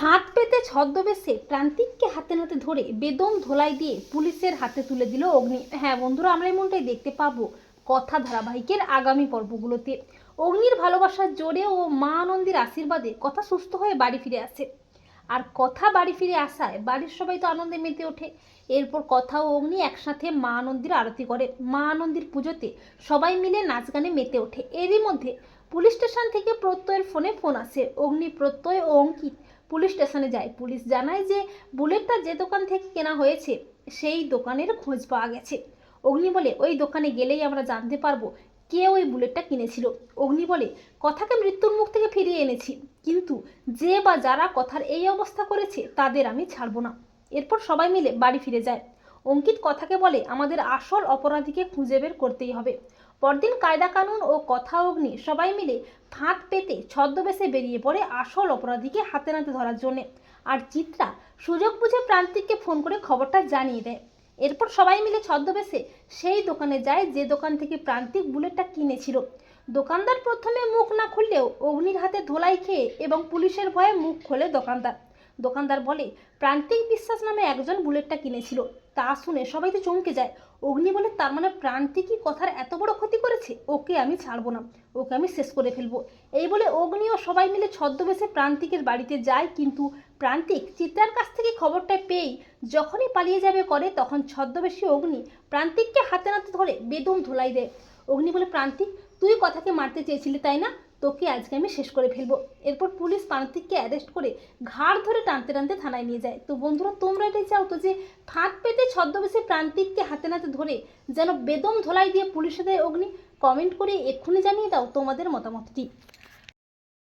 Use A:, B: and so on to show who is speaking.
A: ফাঁদ পেতে ছদ্মবেশে প্রান্তিককে হাতে নাতে ধরে বেদম ধোলাই দিয়ে পুলিশের হাতে তুলে দিল অগ্নি। হ্যাঁ বন্ধুরা, আমরা এমনটাই দেখতে পাবো কথা ধারাবাহিকের আগামী পর্বগুলোতে। অগ্নির ভালোবাসার জোরে ও মা আনন্দের আশীর্বাদে কথা সুস্থ হয়ে বাড়ি ফিরে আসে। আর কথা বাড়ি ফিরে আসায় বাড়ির সবাই তো আনন্দে মেতে ওঠে। এরপর কথা ও অগ্নি একসাথে মা আনন্দের আরতি করে। মা আনন্দের পুজোতে সবাই মিলে নাচ গানে মেতে ওঠে। এরই মধ্যে পুলিশ স্টেশন থেকে প্রত্যয়ের ফোনে ফোন আসে। অগ্নি প্রত্যয় ও অঙ্কিত পুলিশ স্টেশনে যায়। পুলিশ জানায় যে বুলেটটা যে দোকান থেকে কেনা হয়েছে, সেই দোকানের খোঁজ পাওয়া গেছে। অগ্নি বলে, ওই দোকানে গেলেই আমরা জানতে পারব কে ওই বুলেটটা কিনেছিল। অগ্নি বলে, কথাকে মৃত্যুর মুখ থেকে ফিরিয়ে এনেছি, কিন্তু যে বা যারা কথার এই অবস্থা করেছে তাদের আমি ছাড়বো না। এরপর সবাই মিলে বাড়ি ফিরে যায়। অঙ্কিত কথাকে বলে আমাদের আসল অপরাধীকে খুঁজে বের করতেই হবে। পরদিন কায়দা কানুন ও কথা অগ্নি সবাই মিলে ফাঁদ পেতে ছদ্মবেশে বেরিয়ে পড়ে আসল অপরাধীকে হাতে নাতে ধরার জন্যে। আর চিত্রা সুযোগ বুঝে প্রান্তিককে ফোন করে খবরটা জানিয়ে দেয়। এরপর সবাই মিলে ছদ্মবেশে সেই দোকানে যায় যে দোকান থেকে প্রান্তিক বুলেটটা কিনেছিল। দোকানদার প্রথমে মুখ না খুললেও অগ্নির হাতে ধোলাই খেয়ে এবং পুলিশের ভয়ে মুখ খোলে দোকানদার। দোকানদার বলে, প্রান্তিক বিশ্বাস নামে একজন বুলেটটা কিনেছিল। তা শুনে সবাই তো চমকে যায়। অগ্নি বলে, তার মানে প্রান্তিকই কথার এত বড় ক্ষতি করেছে? ওকে আমি ছাড়বো না। ওকে আমি শেষ করে ফেলব। এই বলে অগ্নি ও সবাই মিলে ছদ্মবেশে প্রান্তিকের বাড়িতে যায়। কিন্তু প্রান্তিক চিত্রার কাছ থেকে খবরটা পেয়েই যখনই পালিয়ে যাবে করে, তখন ছদ্মবেশী অগ্নি প্রান্তিককে হাতে নাতে ধরে বেদম ধুলাই দেয়। অগ্নি বলে, প্রান্তিক, তুই কথাকে মারতে চেয়েছিলি, তাই না? তোকে আজকে আমি শেষ করে ফেলব। এরপর পুলিশ প্রান্তিককে অ্যারেস্ট করে ঘাড় ধরে টানতে টানতে থানায় নিয়ে যায়। তো বন্ধুরা, তোমরা এটাই চাও তো যে ফাঁদ পেতে ছদ্মবেশে প্রান্তিককে হাতে নাতে ধরে যেন বেদম ধোলাই দিয়ে পুলিশে দেয় অগ্নি? কমেন্ট করে এক্ষুনি জানিয়ে দাও তোমাদের মতামতটি।